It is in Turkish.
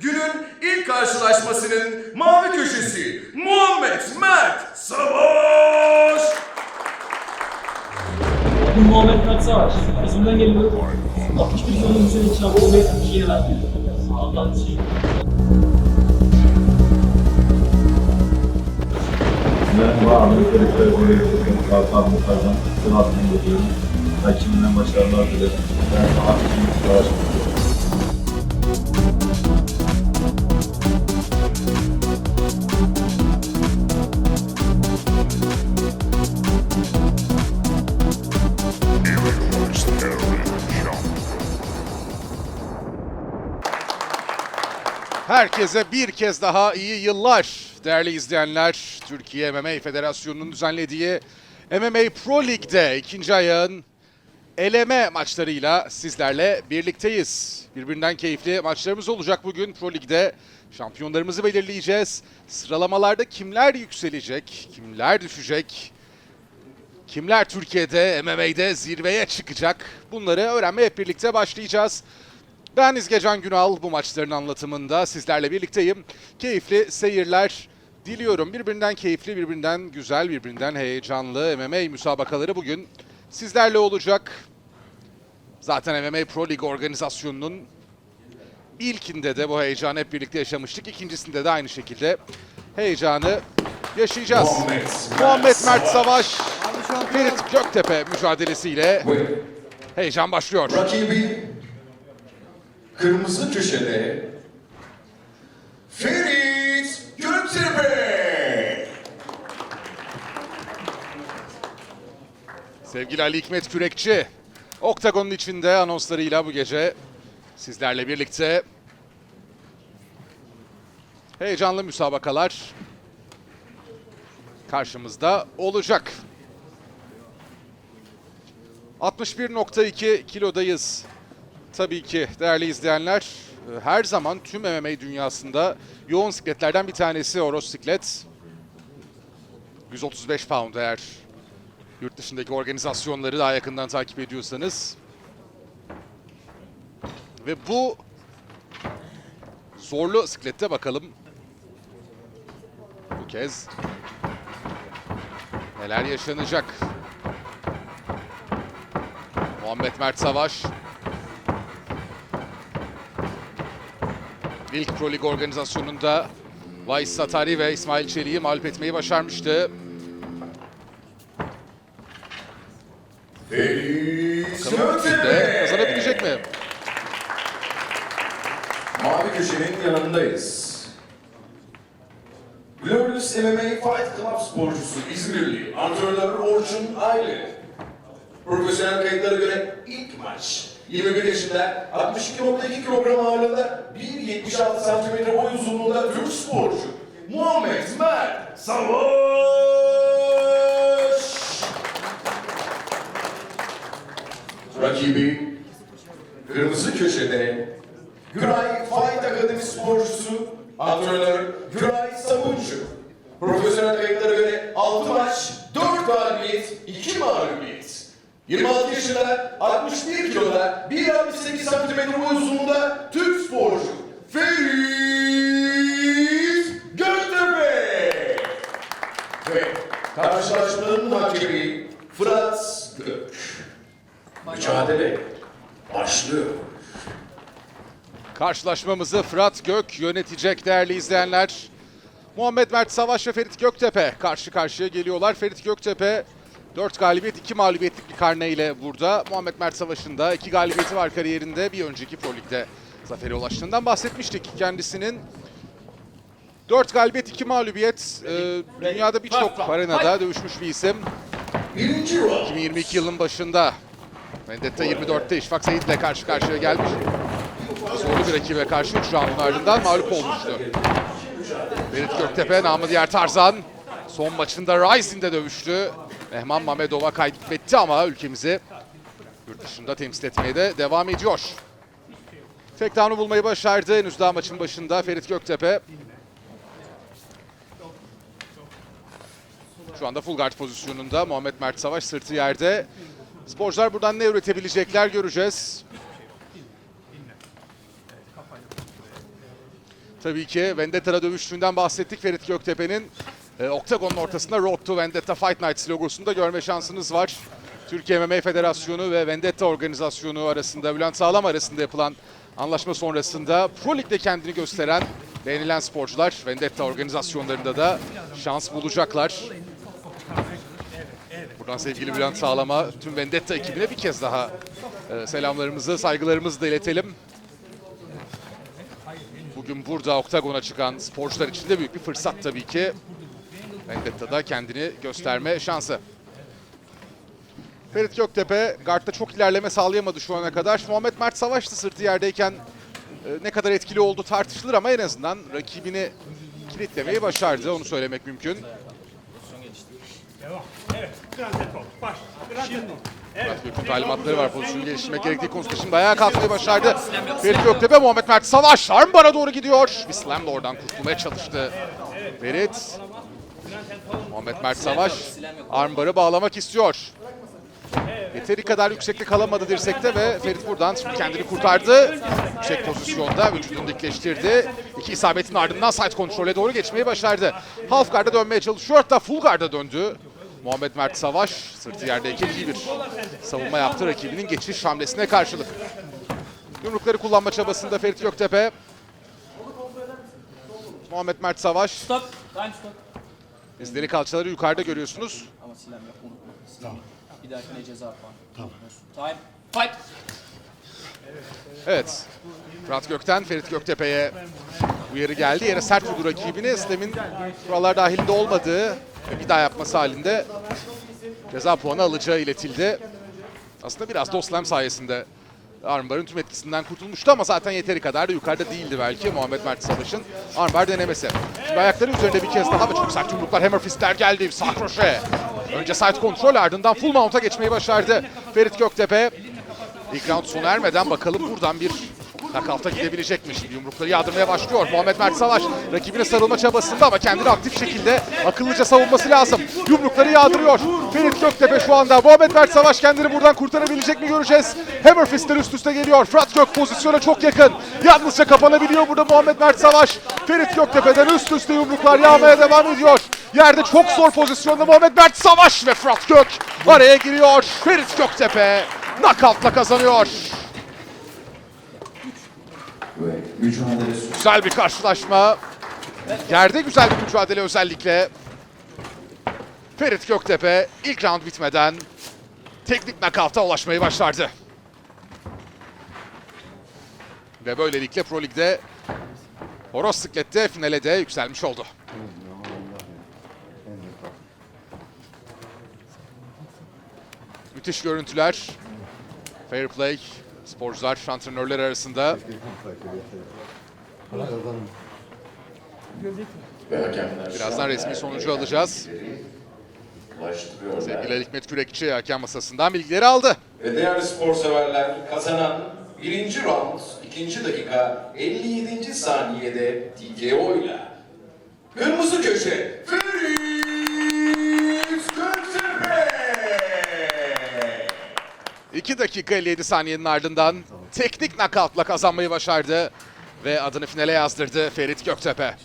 Günün ilk karşılaşmasının mavi köşesi Muhammed Mert Savaş. Bu Muhammed Mert Savaş. İzmir'den geliyorum. 61 yılın üzerinde şampiyonu yapmış yeni ben. Allah'ın şey. Merhaba, Amerika Rektörü Kalkan Muhtar'dan Sivas'tan geliyorum. Rakibimden başarılar dilerim. Ben sanat için Herkese bir kez daha iyi yıllar değerli izleyenler. Türkiye MMA Federasyonu'nun düzenlediği MMA Pro Lig'de ikinci ayağın eleme maçlarıyla sizlerle birlikteyiz. Birbirinden keyifli maçlarımız olacak bugün Pro Lig'de. Şampiyonlarımızı belirleyeceğiz. Sıralamalarda kimler yükselecek, kimler düşecek, kimler Türkiye'de MMA'de zirveye çıkacak bunları öğrenmeye hep birlikte başlayacağız. Ben İzgecan Günal bu maçların anlatımında sizlerle birlikteyim. Keyifli seyirler diliyorum. Birbirinden keyifli, birbirinden güzel, birbirinden heyecanlı MMA müsabakaları bugün sizlerle olacak. Zaten MMA Pro League organizasyonunun ilkinde de bu heyecanı hep birlikte yaşamıştık. İkincisinde de aynı şekilde heyecanı yaşayacağız. Muhammed Mert Muhammed Mert Savaş. Ferit Göktepe mücadelesiyle heyecan başlıyor. rakibi kırmızı köşede Ferit Göktepe. Sevgili Ali Hikmet Kürekçi, Oktagon'un içinde anonslarıyla bu gece sizlerle birlikte heyecanlı müsabakalar karşımızda olacak. 61.2 kilodayız. Tabii ki değerli izleyenler her zaman tüm MMA dünyasında yoğun sikletlerden bir tanesi Oros siklet. 135 pound eğer yurt dışındaki organizasyonları daha yakından takip ediyorsanız. Ve bu zorlu siklette bakalım bu kez neler yaşanacak. Muhammed Mert Savaş İlk Pro Lig organizasyonunda Vahis Satari ve İsmail Çelik'i mağlup etmeyi başarmıştı. Bakalım de kazanabilecek mi? Mavi köşenin yanındayız. Glorious MMA Fight Club sporcusu İzmirli antrenör Orçun Aile. Profesyonel kayıtlara göre ilk maç 21 yaşında 62.2 kilogram ağırlığında 1.76 santimetre boy uzunluğunda Türk sporcu Muhammed Mert Savaş. Rakibi Kırmızı köşede Güray Fight Akademi sporcusu, antrenör Güray Sabuncu. Profesyonel kayıtlara göre 6 maç, 4 galibiyet, 2 mağlubiyet. 26 yaşında, 61 kiloda, 1.68 santimetre boy uzunluğunda Türk sporcu Ferit Göktepe. Ve karşılaşmanın hakemi Fırat Gök. Mücadele başlıyor. Karşılaşmamızı Fırat Gök yönetecek değerli izleyenler. Muhammed Mert Savaş ve Ferit Göktepe karşı karşıya geliyorlar. Ferit Göktepe 4 galibiyet 2 mağlubiyetlik bir karneyle burada. Muhammed Mert Savaş'ın da 2 galibiyeti var kariyerinde. Bir önceki Pro Lig'de zafere ulaştığından bahsetmiştik kendisinin. 4 galibiyet 2 mağlubiyet. Ee, dünyada birçok arenada dövüşmüş bir isim. Birinci round. 2022 yılın başında Vendetta 24'te İşfak Seyit'le karşı karşıya gelmiş. Zorlu bir rakibe karşı 3 roundun ardından mağlup olmuştu. Ferit Göktepe, namı diğer Tarzan. Son maçında Rising'de dövüştü. Mehman Mamedov'a kaybetti ama ülkemizi yurt dışında temsil etmeye de devam ediyor. Takedown'u bulmayı başardı henüz daha maçın başında Ferit Göktepe. Şu anda full guard pozisyonunda Muhammed Mert Savaş sırtı yerde. Sporcular buradan ne üretebilecekler göreceğiz. Tabii ki Vendetta'da dövüştüğünden bahsettik Ferit Göktepe'nin. E, Oktagon'un ortasında Road to Vendetta Fight Nights logosunu da görme şansınız var. Türkiye MMA Federasyonu ve Vendetta organizasyonu arasında, Bülent Sağlam arasında yapılan anlaşma sonrasında Pro Lig'de kendini gösteren beğenilen sporcular Vendetta organizasyonlarında da şans bulacaklar. Buradan sevgili Bülent Sağlam'a, tüm Vendetta ekibine bir kez daha e, selamlarımızı, saygılarımızı da iletelim. Bugün burada oktagona çıkan sporcular için de büyük bir fırsat tabii ki. Vendetta'da kendini gösterme şansı. Ferit Göktepe guardta çok ilerleme sağlayamadı şu ana kadar. Muhammed Mert Savaş'tı sırtı yerdeyken e, ne kadar etkili oldu tartışılır ama en azından rakibini kilitlemeyi başardı. Onu söylemek mümkün. Evet. Tempo. Evet. Gök'ün talimatları var. Pozisyonu geliştirmek gerektiği konusunda şimdi ayağa kalkmayı başardı. Ferit Göktepe, Muhammed Mert Savaş armbara doğru gidiyor. Bir slam da oradan kurtulmaya çalıştı. Ferit. Muhammed Mert Savaş armbarı bağlamak istiyor. Yeteri kadar yükseklik alamadı dirsekte ve Ferit buradan şimdi kendini kurtardı. Yüksek pozisyonda vücudunu dikleştirdi. İki isabetin ardından side kontrole doğru geçmeyi başardı. Half guard'a dönmeye çalışıyor hatta full guard'a döndü. Muhammed Mert Savaş sırtı yerdeyken iyi bir savunma yaptı rakibinin geçiş hamlesine karşılık. Yumrukları kullanma çabasında Ferit Göktepe. Muhammed Mert Savaş. Stop. Time stop. İzleri kalçaları yukarıda görüyorsunuz. Ama silahım yok unutma. Tamam. Bir dahakine ceza puan. Tamam. Time. Fight. Evet. Fırat Gökten Ferit Göktepe'ye uyarı geldi. Yere sert vurdu rakibini. Stem'in kurallar dahilinde olmadığı ve bir daha yapması halinde ceza puanı alacağı iletildi. Aslında biraz da o slam sayesinde armbarın tüm etkisinden kurtulmuştu ama zaten yeteri kadar da yukarıda değildi belki Muhammed Mert Savaş'ın armbar denemesi. Şimdi ayakları üzerinde bir kez daha ve çok sert yumruklar hammer fistler geldi. Sağ kroşe. Önce side kontrol ardından full mount'a geçmeyi başardı Ferit Göktepe. İlk round sona ermeden bakalım buradan bir nakavta gidebilecek mi? Şimdi yumrukları yağdırmaya başlıyor. Muhammed Mert Savaş rakibine sarılma çabasında ama kendini aktif şekilde akıllıca savunması lazım. Yumrukları yağdırıyor. Ferit Göktepe şu anda. Muhammed Mert Savaş kendini buradan kurtarabilecek mi göreceğiz. Hammer fistler üst üste geliyor. Fırat Gök pozisyona çok yakın. Yalnızca kapanabiliyor burada Muhammed Mert Savaş. Ferit Göktepe'den üst üste yumruklar yağmaya devam ediyor. Yerde çok zor pozisyonda Muhammed Mert Savaş ve Fırat Gök araya giriyor. Ferit Göktepe knockoutla kazanıyor. Ve mücadele. Güzel bir karşılaşma. Yerde güzel bir mücadele özellikle. Ferit Göktepe ilk round bitmeden teknik nakavta ulaşmayı başardı. Ve böylelikle Pro Lig'de Horoz Siklet'te finale de yükselmiş oldu. Müthiş görüntüler. Fair play. Sporcular, antrenörler arasında. Birazdan resmi sonucu alacağız. Sevgili Ali Hikmet Kürekçi hakem masasından bilgileri aldı. Ve değerli spor severler kazanan birinci round, ikinci dakika 57. saniyede TKO ile Kırmızı köşe Ferit Göktepe. 2 dakika 57 saniyenin ardından teknik knockoutla kazanmayı başardı ve adını finale yazdırdı Ferit Göktepe.